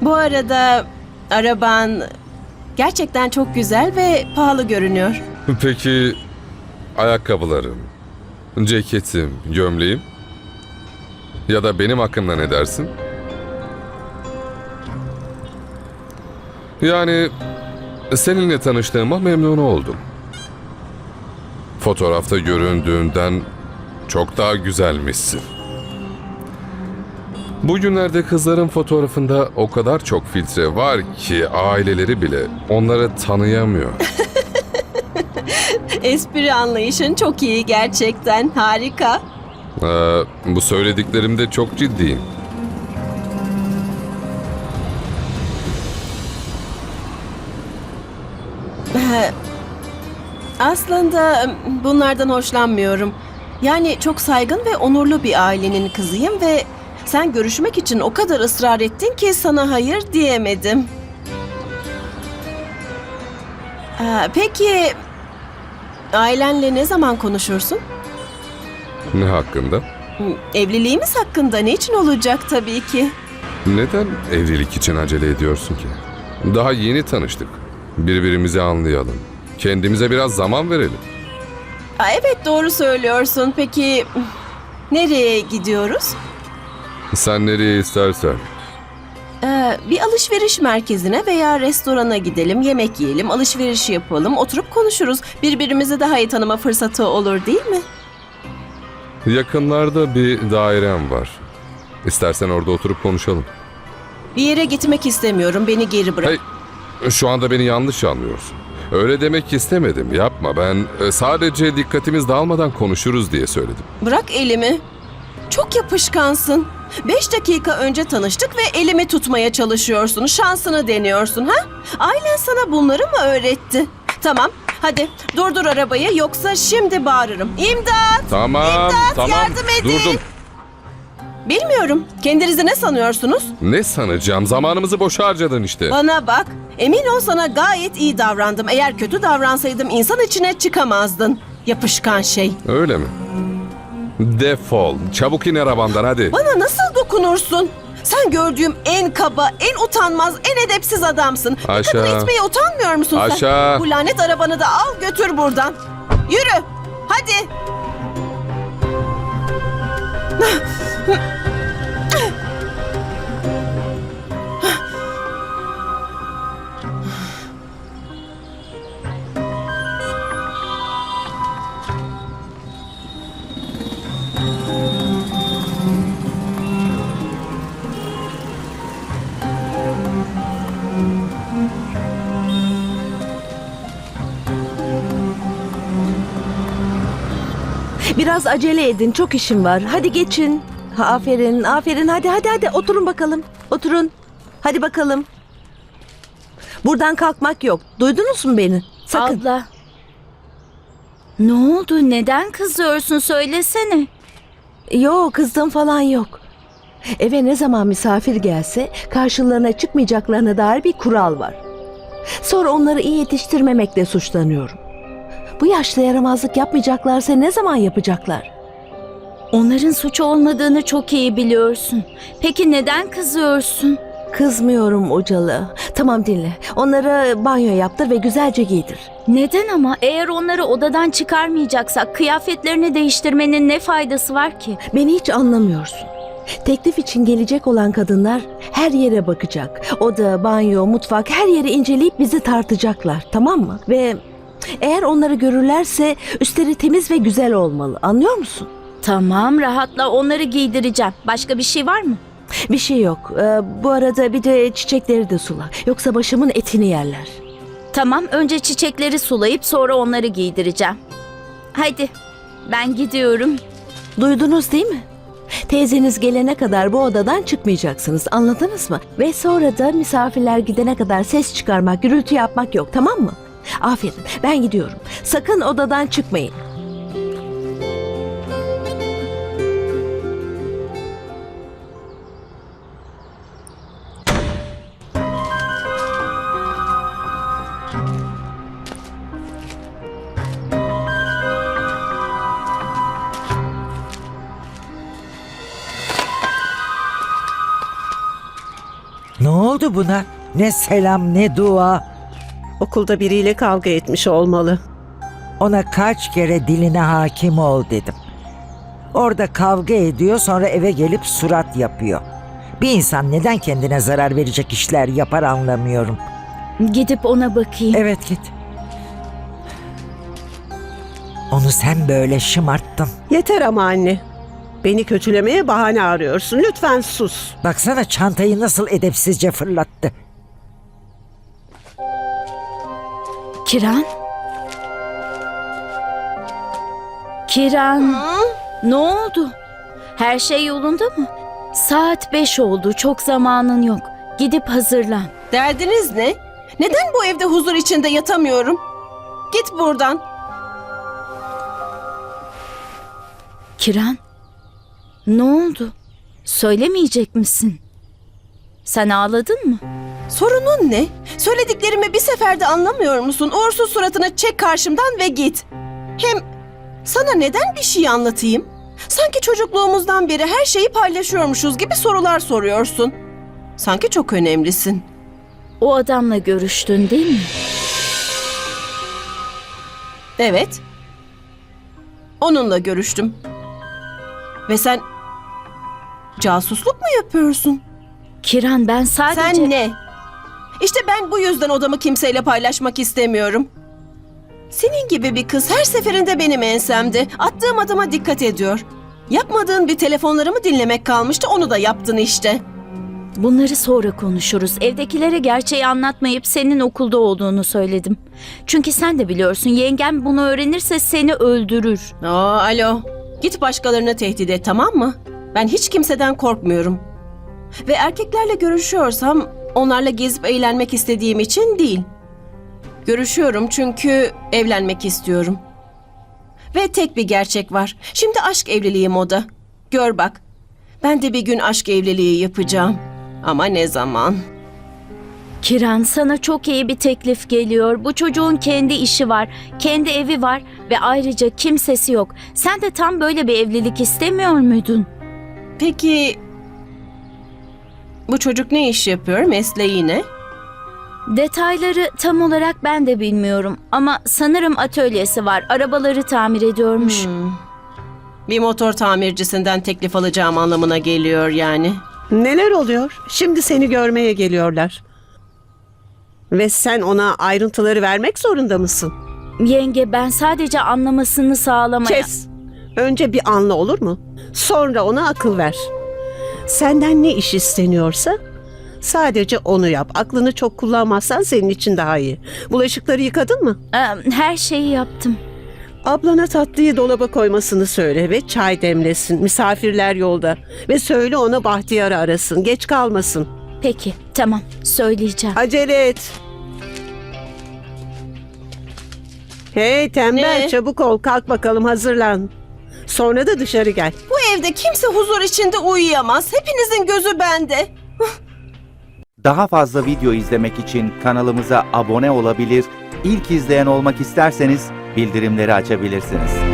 Bu arada araban gerçekten çok güzel ve pahalı görünüyor. Peki ayakkabılarım, ceketim, gömleğim? Ya da benim hakkımda ne dersin? Yani seninle tanıştığıma memnun oldum. Fotoğrafta göründüğünden çok daha güzelmişsin. Bugünlerde kızların fotoğrafında o kadar çok filtre var ki aileleri bile onları tanıyamıyor. Espri anlayışın çok iyi gerçekten. Harika. Ee, bu söylediklerimde çok ciddiyim. Aslında bunlardan hoşlanmıyorum. Yani çok saygın ve onurlu bir ailenin kızıyım ve sen görüşmek için o kadar ısrar ettin ki sana hayır diyemedim. Aa, Peki ailenle ne zaman konuşursun? Ne hakkında? Evliliğimiz hakkında ne için olacak tabii ki. Neden evlilik için acele ediyorsun ki? Daha yeni tanıştık. Birbirimizi anlayalım. Kendimize biraz zaman verelim. Aa, Evet doğru söylüyorsun. Peki nereye gidiyoruz? Sen nereye istersen. Ee, bir alışveriş merkezine veya restorana gidelim, yemek yiyelim, alışveriş yapalım, oturup konuşuruz. Birbirimizi daha iyi tanıma fırsatı olur değil mi? Yakınlarda bir dairem var. İstersen orada oturup konuşalım. Bir yere gitmek istemiyorum, beni geri bırak. Hey, şu anda beni yanlış anlıyorsun. Öyle demek istemedim. Yapma. Ben e, sadece dikkatimiz dağılmadan konuşuruz diye söyledim. Bırak elimi. Çok yapışkansın. Beş dakika önce tanıştık ve elimi tutmaya çalışıyorsun. Şansını deniyorsun ha? Ailen sana bunları mı öğretti? Tamam, hadi durdur arabayı yoksa şimdi bağırırım. İmdat! Tamam, İmdat, tamam. yardım edin. Durdum. Bilmiyorum. Kendinizi ne sanıyorsunuz? Ne sanacağım? Zamanımızı boşa harcadın işte. Bana bak. Emin ol sana gayet iyi davrandım. Eğer kötü davransaydım insan içine çıkamazdın. Yapışkan şey. Öyle mi? Defol. Çabuk in arabamdan hadi. Bana nasıl dokunursun? Sen gördüğüm en kaba, en utanmaz, en edepsiz adamsın. Ayşe. kadını itmeye utanmıyor musun sen? Ayşe. Bu lanet arabanı da al götür buradan. Yürü. Hadi. Biraz acele edin. Çok işim var. Hadi geçin. Ha, aferin, aferin. Hadi hadi hadi. Oturun bakalım. Oturun. Hadi bakalım. Buradan kalkmak yok. Duydunuz mu beni? Sakın. Abla. Ne oldu? Neden kızıyorsun? Söylesene. Yok kızdım falan yok. Eve ne zaman misafir gelse karşılarına çıkmayacaklarına dair bir kural var. Sonra onları iyi yetiştirmemekle suçlanıyorum. Bu yaşta yaramazlık yapmayacaklarsa ne zaman yapacaklar? Onların suç olmadığını çok iyi biliyorsun. Peki neden kızıyorsun? Kızmıyorum Ucalı. Tamam dinle. Onlara banyo yaptır ve güzelce giydir. Neden ama? Eğer onları odadan çıkarmayacaksak kıyafetlerini değiştirmenin ne faydası var ki? Beni hiç anlamıyorsun. Teklif için gelecek olan kadınlar her yere bakacak. Oda, banyo, mutfak her yeri inceleyip bizi tartacaklar tamam mı? Ve eğer onları görürlerse üstleri temiz ve güzel olmalı anlıyor musun? Tamam rahatla onları giydireceğim. Başka bir şey var mı? Bir şey yok. Ee, bu arada bir de çiçekleri de sula. Yoksa başımın etini yerler. Tamam önce çiçekleri sulayıp sonra onları giydireceğim. Hadi ben gidiyorum. Duydunuz değil mi? Teyzeniz gelene kadar bu odadan çıkmayacaksınız anladınız mı? Ve sonra da misafirler gidene kadar ses çıkarmak, gürültü yapmak yok tamam mı? Aferin ben gidiyorum. Sakın odadan çıkmayın. Ne oldu? buna? Ne selam ne dua. Okulda biriyle kavga etmiş olmalı. Ona kaç kere diline hakim ol dedim. Orada kavga ediyor sonra eve gelip surat yapıyor. Bir insan neden kendine zarar verecek işler yapar anlamıyorum. Gidip ona bakayım. Evet git. Onu sen böyle şımarttın. Yeter ama anne. Beni kötülemeye bahane arıyorsun. Lütfen sus. Baksana çantayı nasıl edepsizce fırlattı. Kiran? Kiran, ne oldu? Her şey yolunda mı? Saat beş oldu, çok zamanın yok. Gidip hazırlan. Derdiniz ne? Neden bu evde huzur içinde yatamıyorum? Git buradan. Kiran, ne oldu? Söylemeyecek misin? Sen ağladın mı? Sorunun ne? Söylediklerimi bir seferde anlamıyor musun? Uğursuz suratını çek karşımdan ve git. Hem sana neden bir şey anlatayım? Sanki çocukluğumuzdan beri her şeyi paylaşıyormuşuz gibi sorular soruyorsun. Sanki çok önemlisin. O adamla görüştün değil mi? Evet. Onunla görüştüm. Ve sen casusluk mu yapıyorsun? Kiran ben sadece... Sen ne? İşte ben bu yüzden odamı kimseyle paylaşmak istemiyorum. Senin gibi bir kız her seferinde benim ensemde. Attığım adıma dikkat ediyor. Yapmadığın bir telefonlarımı dinlemek kalmıştı onu da yaptın işte. Bunları sonra konuşuruz. Evdekilere gerçeği anlatmayıp senin okulda olduğunu söyledim. Çünkü sen de biliyorsun yengem bunu öğrenirse seni öldürür. Aa, alo. Git başkalarını tehdit et tamam mı? Ben hiç kimseden korkmuyorum. Ve erkeklerle görüşüyorsam onlarla gezip eğlenmek istediğim için değil. Görüşüyorum çünkü evlenmek istiyorum. Ve tek bir gerçek var. Şimdi aşk evliliği moda. Gör bak. Ben de bir gün aşk evliliği yapacağım. Ama ne zaman? Kiran sana çok iyi bir teklif geliyor. Bu çocuğun kendi işi var, kendi evi var ve ayrıca kimsesi yok. Sen de tam böyle bir evlilik istemiyor muydun? Peki bu çocuk ne iş yapıyor? Mesleği ne? Detayları tam olarak ben de bilmiyorum ama sanırım atölyesi var. Arabaları tamir ediyormuş. Hmm. Bir motor tamircisinden teklif alacağım anlamına geliyor yani. Neler oluyor? Şimdi seni görmeye geliyorlar. Ve sen ona ayrıntıları vermek zorunda mısın? Yenge ben sadece anlamasını sağlamaya... Kes. Önce bir anla olur mu? Sonra ona akıl ver. Senden ne iş isteniyorsa sadece onu yap. Aklını çok kullanmazsan senin için daha iyi. Bulaşıkları yıkadın mı? Ee, Her şeyi yaptım. Ablana tatlıyı dolaba koymasını söyle ve çay demlesin. Misafirler yolda. Ve söyle ona Bahtiyar'ı arasın. Geç kalmasın. Peki tamam söyleyeceğim. Acele et. Hey tembel Ne? çabuk ol kalk bakalım hazırlan. Sonra da dışarı gel. Bu evde kimse huzur içinde uyuyamaz. Hepinizin gözü bende. Daha fazla video izlemek için kanalımıza abone olabilir, ilk izleyen olmak isterseniz bildirimleri açabilirsiniz.